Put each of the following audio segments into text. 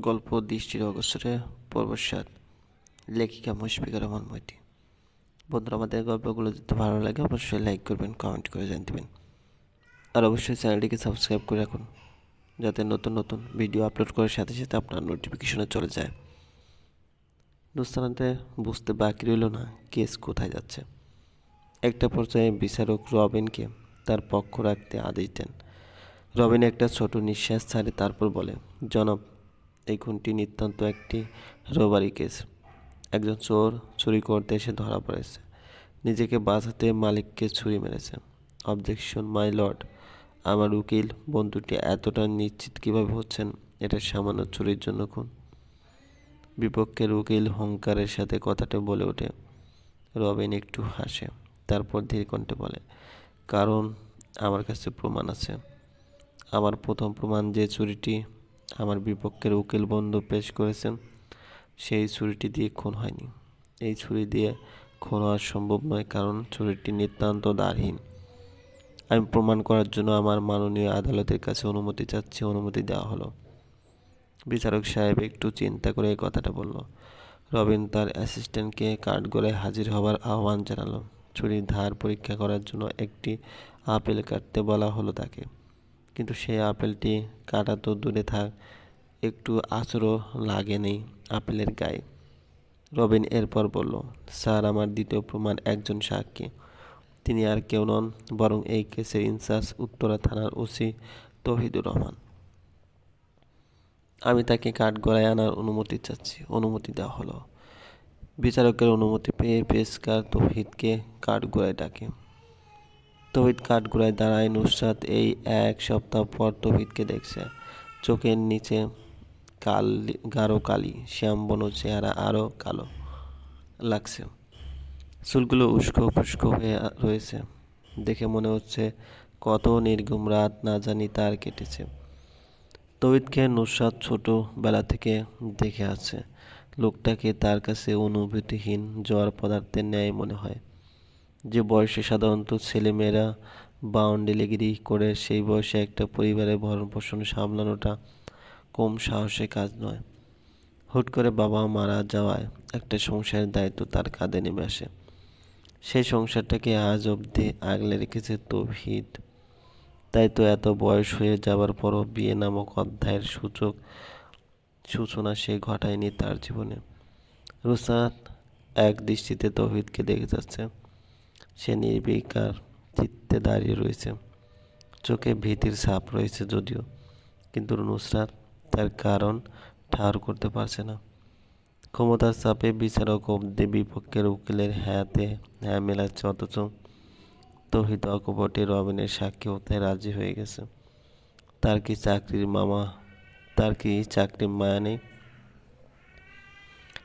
গল্প দৃষ্টির অগসরে পর্বসাদ লেখিকা মুশফিকা রহমান মৈতি। বন্ধুরা, আমাদের গল্পগুলো যদি ভালো লাগে, অবশ্যই লাইক করবেন, কমেন্ট করে জান দিবেন আর অবশ্যই চ্যানেলটিকে সাবস্ক্রাইব করে রাখুন, যাতে নতুন নতুন ভিডিও আপলোড করার সাথে সাথে আপনার নোটিফিকেশনে চলে যায়। দোস্তানাতে বুঝতে বাকি রইল না, কেস কোথায় যাচ্ছে। একটা পর্যায়ে বিচারক রবিনকে তার পক্ষ রাখতে আদেশ দেন। রবিন একটা ছোট নিঃশ্বাস ছাড়ে, তারপর বলে, জনাব এই খুনটি নিতান্ত একটি রোবারি কেস। একজন চোর চুরি করতে এসে ধরা পড়েছে। নিজেকে বাঁচাতে মালিককে ছুরি মেরেছে। অবজেকশন, মাই লর্ড, আমার উকিল, বন্ধুটি এতটা নিশ্চিত কীভাবে হচ্ছেন? এটা সামান্য চুরির জন্য খুন। বিপক্ষের উকিল হংকারের সাথে কথাটা বলে ওঠে। রবিন একটু হাসে, তারপর ধীর কণ্ঠে বলে, কারণ আমার কাছে প্রমাণ আছে। আমার প্রথম প্রমাণ যে চুরিটি আমার বিপক্ষের উকিল বন্ধু পেশ করেছেন, সেই ছুরিটি দিয়ে খুন হয়নি। এই ছুরি দিয়ে খুন হওয়া সম্ভব নয় কারণ ছুরিটি নিতান্ত দারহীন। আমি প্রমাণ করার জন্য আমার মাননীয় আদালতের কাছে অনুমতি চাচ্ছি, অনুমতি দেওয়া হলো। বিচারক সাহেব একটু চিন্তা করে এই কথাটা বলল। রবিন তার অ্যাসিস্ট্যান্টকে কাঠগড়ায় হাজির হবার আহ্বান জানালো। ছুরির ধার পরীক্ষা করার জন্য একটি আপেল কাটতে বলা হলো তাকে। কিন্তু সেই আপেলটি কাটা তো দূরে থাক, একটু আচরও লাগেনি আপেলের গায়ে। রবিন এরপর বলল, স্যার, আমার দ্বিতীয় প্রমাণ একজন সাক্ষী। তিনি আর কেউ নন, বরং এই কেসের ইনচার্জ উত্তরা থানার ওসি তহিদুর রহমান। আমি তাকে কাঠ কাঠগড়ায় আনার অনুমতি চাচ্ছি। অনুমতি দেওয়া হলো। বিচারকের অনুমতি পেয়ে পেশকার তৌহিদকে কাঠগড়ায় ডাকে। তৌহিদ কাঠগড়ায় দাঁড়ায় নুসরাত এই এক সপ্তাহ পর তৌহিদকে দেখছে। চোখের নিচে কাল গাঢ় কালি শ্যাম শ্যামবন চেহারা আরও কালো লাগছে। চুলগুলো উস্কো খুস্কো হয়ে রয়েছে। দেখে মনে হচ্ছে কত নির্গম রাত না জানি তার কেটেছে। তৌহিদকে নুসরাত ছোটোবেলা থেকে দেখে আছে। লোকটাকে তার কাছে অনুভূতিহীন জ্বর পদার্থের ন্যায় মনে হয়। যে বয়সে সাধারণত ছেলেমেয়েরা বাউন্ডেলিগিরি করে সেই বয়সে একটা পরিবারের ভরণ পোষণ সামলানোটা কম সাহসের কাজ নয়। হুট করে বাবা মারা যাওয়ায় একটা সংসারের দায়িত্ব তার কাঁধে নেমে আসে। সেই সংসারটাকে আজ অবধি আগলে রেখেছে তৌহিদ। তাই তো এত বয়স হয়ে যাবার পরও বিয়ে নামক অধ্যায়ের সূচক সূচনা সে ঘটায়নি তার জীবনে। রুসাত এক দৃষ্টিতে তৌহিদকে দেখে যাচ্ছে। সে নির্বিকার চিত্তে দাঁড়িয়ে রয়েছে। চোখে ভীতির ছাপ রয়েছে যদিও, কিন্তু নুসরাত তার কারণ ঠার করতে পারছে না। ক্ষমতার চাপে বিচারক অব্দি বিপক্ষের উকিলের হ্যাঁতে হ্যাঁ মেলাচ্ছে অথচ তহিত অকপটে রবিনের সাক্ষী হতে রাজি হয়ে গেছে। তার কি চাকরির মামা, তার কি চাকরির মায়া নেই?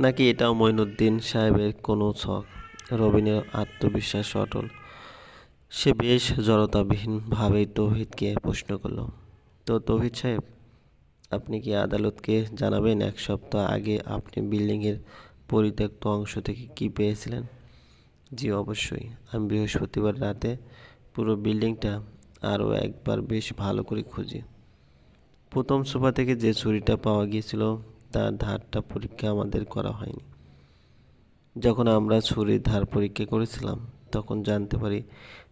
নাকি এটাও মঈনুদ্দিন সাহেবের কোনো ছক? রবিনের আত্মবিশ্বাস অটল। সে বেশ জড়তাবিহীনভাবেই তৌহিদকে প্রশ্ন করল, তো তৌহিদ সাহেব, আপনি কি আদালতকে জানাবেন এক সপ্তাহ আগে আপনি বিল্ডিংয়ের পরিত্যক্ত অংশ থেকে কি পেয়েছিলেন? জি, অবশ্যই। আমি বৃহস্পতিবার রাতে পুরো বিল্ডিংটা আরও একবার বেশ ভালো করে খুঁজি। প্রথম সোফা থেকে যে ছুরিটা পাওয়া গিয়েছিল, তার ধারটা পরীক্ষা আমাদের করা হয়নি। যখন আমরা ছুরির ধার পরীক্ষা করেছিলাম, তখন জানতে পারি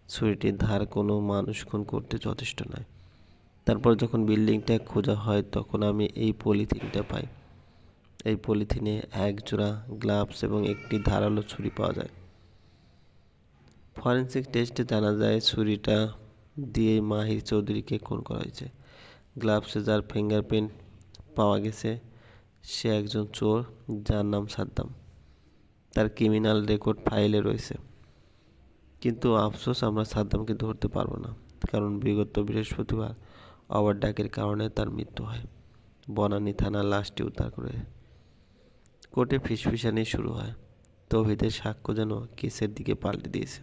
ছুরিটির ধার কোনো মানুষ খুন করতে যথেষ্ট নয়। তারপর যখন বিল্ডিংটা খোঁজা হয়, তখন আমি এই পলিথিনটা পাই। এই পলিথিনে এক জোড়া গ্লাভস এবং একটি ধারালো ছুরি পাওয়া যায়। ফরেন্সিক টেস্টে জানা যায়, ছুরিটা দিয়ে মাহির চৌধুরীকে খুন করা হয়েছে। গ্লাভসে যার ফিঙ্গারপ্রিন্ট পাওয়া গেছে, সে একজন চোর যার নাম সাদ্দাম। তার ক্রিমিনাল রেকর্ড ফাইলে রয়েছে। কিন্তু আফসোস আমরা সাদ্দামকে ধরতে পারব না, কারণ বিগত বৃহস্পতিবার অবার ডাকের কারণে তার মৃত্যু হয়। বনানী থানা লাশটি উদ্ধার করে কোর্টে ফিসফিসানি শুরু হয়। তৌহিদের সাক্ষ্য যেন কেসের দিকে পাল্টে দিয়েছে।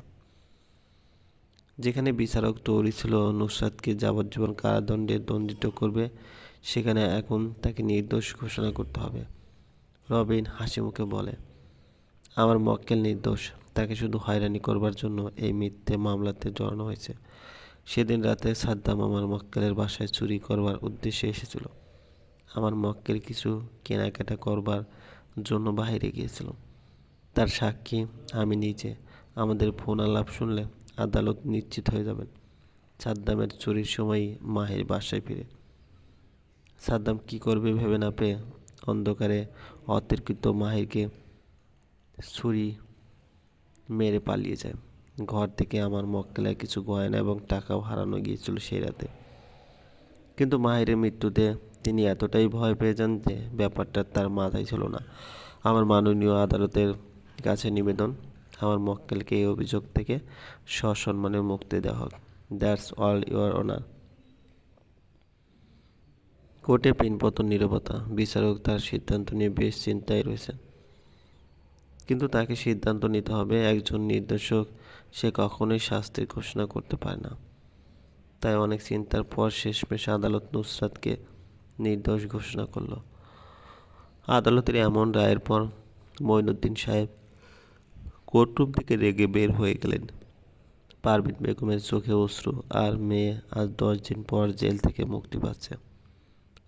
যেখানে বিচারক তৈরি ছিল নুসরাতকে যাবজ্জীবন কারাদণ্ডে দণ্ডিত করবে, সেখানে এখন তাকে নির্দোষ ঘোষণা করতে হবে। রবিন হাসি মুখে বলে আমার মক্কেল নির্দোষ, তাকে শুধু হয়রানি করবার জন্য এই মিথ্যে মামলাতে জড়ানো হয়েছে। সেদিন রাতে সাদ্দাম আমার মক্কেলের বাসায় চুরি করবার উদ্দেশ্যে এসেছিল। আমার মক্কেল কিছু কেনাকাটা করবার জন্য বাইরে গিয়েছিল। তার সাক্ষী, আমি নিজে। আমাদের ফোন আলাপ শুনলে আদালত নিশ্চিত হয়ে যাবেন। সাদ্দামের চুরির সময়ই মাহির বাসায় ফিরে। সাদ্দাম কি করবে ভেবে না পেয়ে অন্ধকারে অতর্কিত মাহিরকে ছুরি মেরে পালিয়ে যায়। ঘর থেকে আমার মক্কেলের কিছু গয়না এবং টাকাও হারানো গিয়েছিল সেই রাতে। কিন্তু মাহিরের মৃত্যুতে তিনি এতটাই ভয় পেয়ে যান যে ব্যাপারটা তার মাথায় ছিল না। আমার মাননীয় আদালতের কাছে নিবেদন, আমার মক্কেলকে এই অভিযোগ থেকে সসম্মানে মুক্তি দেওয়া হোক। That's all your honour. কোর্টে পিনপতন, নিরবতা, বিচারক তার সিদ্ধান্ত নিয়ে বেশ চিন্তায় রয়েছেন। কিন্তু তাকে সিদ্ধান্ত নিতে হবে, একজন নির্দেশক, সে কখনোই শাস্তির ঘোষণা করতে পারে না। তাই অনেক চিন্তার পর শেষমেশ আদালত নুসরাতকে নির্দোষ ঘোষণা করল। আদালতের এমন রায়ের পর মঈনুদ্দিন সাহেব কোর্টরুম থেকে রেগে বের হয়ে গেলেন। পারভিন বেগমের চোখে অশ্রু আর মেয়ে আজ দশ দিন পর জেল থেকে মুক্তি পাচ্ছে।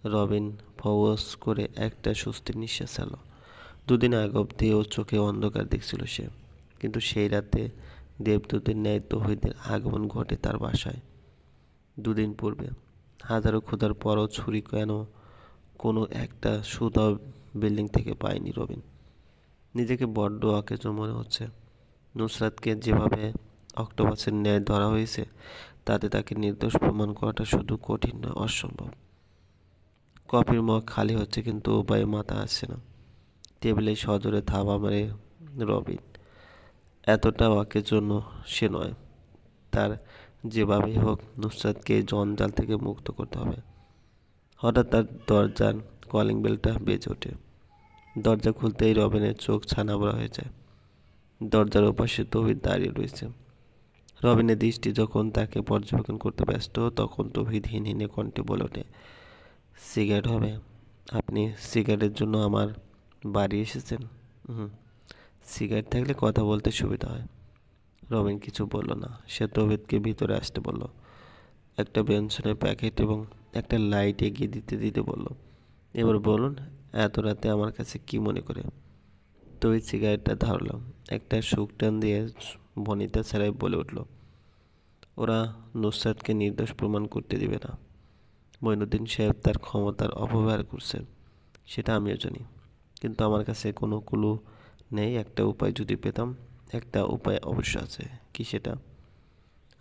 রবিন ফওয়াস করে একটা স্বস্তির নিঃশ্বাস এলো দুদিন আগ অব্দি ও চোখে অন্ধকার দেখছিল সে। কিন্তু সেই রাতে দেবদূতের ন্যায় তহিদের আগমন ঘটে তার বাসায়। দুদিন পূর্বে হাজারো ক্ষুধার পরও ছুরি কেন কোনো একটা সুদাও বিল্ডিং থেকে পায়নি রবিন। নিজেকে বড্ড অকেজো মনে হচ্ছে। নুসরাতকে যেভাবে অক্টোপাসের ন্যায় ধরা হয়েছে, তাতে তাকে নির্দোষ প্রমাণ করাটা শুধু কঠিন নয়, অসম্ভব। কফির মগ খালি হচ্ছে কিন্তু উপায়ে মাথা আসছে না। টেবিলে সজোরে থাবা মারে রবিন। এতটা ওয়াকের জন্য সে নয়। তার যেভাবেই হোক নুসরাতকে জঞ্জাল থেকে মুক্ত করতে হবে। হঠাৎ তার দরজার কলিং বেলটা বেজে ওঠে। দরজা খুলতেই রবিনের চোখ ছানাবড়া হয়ে যায়। দরজার ওপাশে তহিদ দাঁড়িয়ে রয়েছে। রবিনের দৃষ্টি যখন তাকে পর্যবেক্ষণ করতে ব্যস্ত, তখন তহিদ হিন হিনে কণ্ঠে বলে ওঠে, সিগারেট হবে। আপনি সিগারেটের জন্য আমার বাড়ি এসেছেন? হুম সিগারেট থাকলে কথা বলতে সুবিধা হয়। রবিন কিছু বলল না। সে তৌহিদকে ভিতরে আসতে বলল। একটা ব্যঞ্জনের প্যাকেট এবং একটা লাইট এগিয়ে দিতে দিতে বলল, এবার বলুন, এত রাতে আমার কাছে কি মনে করে? তৌহিদ সিগারেটটা ধরলাম একটা টান দিয়ে বনিতা ছাড়াই বলে উঠল, ওরা নুসরাতকে নির্দোষ প্রমাণ করতে দিবে না। মঈনুদ্দিন সাহেব তার ক্ষমতার অপব্যবহার করছেন, সেটা আমিও জানি। কিন্তু আমার কাছে কোনো কুলু নেই। একটা উপায় যদি পেতাম, একটা উপায় অবশ্য আছে। কি সেটা?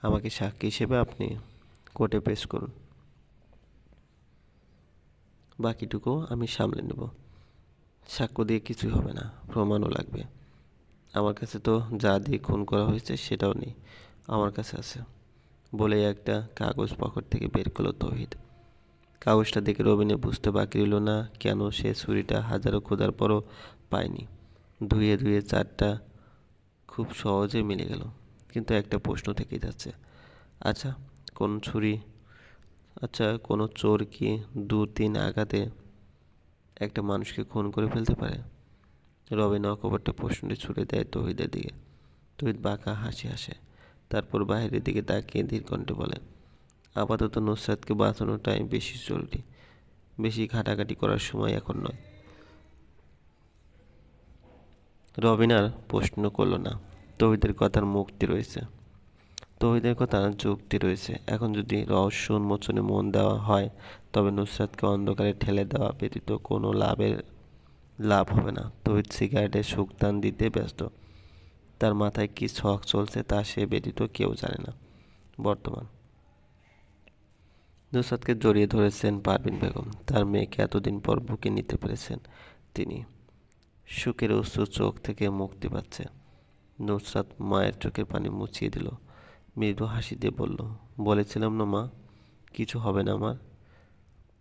আমাকে সাক্ষী হিসেবে আপনি কোর্টে পেশ করুন। বাকিটুকু আমি সামলে নেব। সাক্ষ্য দিয়ে কিছুই হবে না, প্রমাণও লাগবে। আমার কাছে তো যা দিয়ে খুন করা হয়েছে সেটাও নেই। আমার কাছে আছে। বলে একটা কাগজ পকেট থেকে বের করল তহিদ। কাগজটা দেখে রবিনে বুঝতে বাকি রইল না কেন সে ছুরিটা হাজারো খোঁজার পরও পায়নি। ধুয়ে ধুয়ে চারটা খুব সহজে মিলে গেল। কিন্তু একটা প্রশ্ন থেকেই যাচ্ছে। আচ্ছা কোন ছুরি? আচ্ছা কোনো চোর কি দু তিন আঘাতে একটা মানুষকে খুন করে ফেলতে পারে? রবিন অকপটে প্রশ্নটি ছুড়ে দেয় তহিদের দিকে। তহিদ বাঁকা হাসি হাসে। তারপর বাইরের দিকে তাকিয়ে ধীর কণ্ঠে বলে আপাতত নুসরাতকে বাঁচানোর টাইম বেশি জরুরি বেশি ঘাটাঘাটি করার সময় এখন নয়। রবিন আর প্রশ্ন করল না। তহিদের কথার মুক্তি রয়েছে। তহিদের কথা যুক্তি রয়েছে। এখন যদি রহস্য উন্মোচনে মন দেওয়া হয়, তবে নুসরাতকে অন্ধকারে ঠেলে দেওয়া ব্যতীত কোনো লাভের লাভ হবে না। তহিদ সিগারেটের সুখদান দিতে ব্যস্ত। তার মাথায় কী শখ চলছে তা সে ব্যতীত কেউ জানে না। বর্তমান নুসরাতকে জড়িয়ে ধরেছেন পারভিন বেগম। তার মেয়েকে এতদিন পর বুকে নিতে পেরেছেন তিনি। সুখের অশ্রু চোখ থেকে মুক্তি পাচ্ছে। নুসরাত মায়ের চোখের পানি মুছিয়ে দিল। মৃদু হাসি দিয়ে বলল, বলেছিলাম না মা, কিছু হবে না আমার।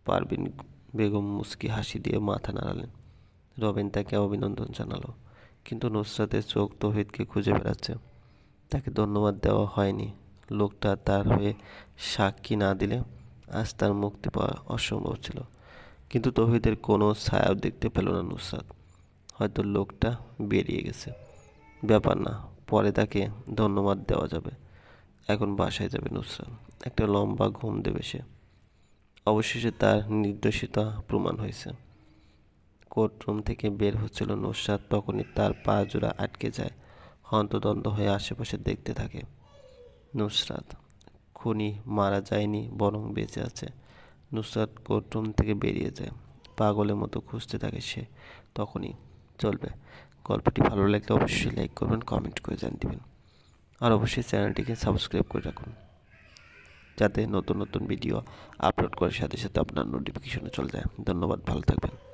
পারবিন বেগম মুস্কি হাসি দিয়ে মাথা নাড়ালেন। রবিন তাকে অভিনন্দন জানালো, কিন্তু নুসরাতের চোখ তহিদকে খুঁজে বেড়াচ্ছে। তাকে ধন্যবাদ দেওয়া হয়নি। লোকটা তার হয়ে সাক্ষী না দিলে আজ তার মুক্তি পাওয়া অসম্ভব ছিল। কিন্তু তহিদের কোনো ছায়াও দেখতে পেল না নুসরাত। হয়তো লোকটা বেরিয়ে গেছে। ব্যাপার না, পরে তাকে ধন্যবাদ দেওয়া যাবে। এখন বাসায় যাবে নুসরাত। একটা লম্বা ঘুম দেবে সে। অবশেষে তার নির্দোষিতা প্রমাণ হয়েছে। কোর্টরুম থেকে বের হচ্ছিল নুসরাত তখনই তার পা জোড়া আটকে যায়। হন্তদন্ত হয়ে আশেপাশে দেখতে থাকে নুসরাত। খুনি মারা যায়নি, বরং বেঁচে আছে। নুসরাত কোর্টরুম থেকে বেরিয়ে যায়। পাগলের মতো খুঁজতে থাকে সে। তখনই চলবে। গল্পটি ভালো লাগলে অবশ্যই লাইক করবেন, কমেন্ট করে জানিয়ে দেবেন। আর অবশ্যই চ্যানেলটিকে সাবস্ক্রাইব করে রাখুন। যাতে নতুন নতুন ভিডিও আপলোড করার সাথে সাথে আপনার নোটিফিকেশনে চলে যায়। ধন্যবাদ, ভালো থাকবেন।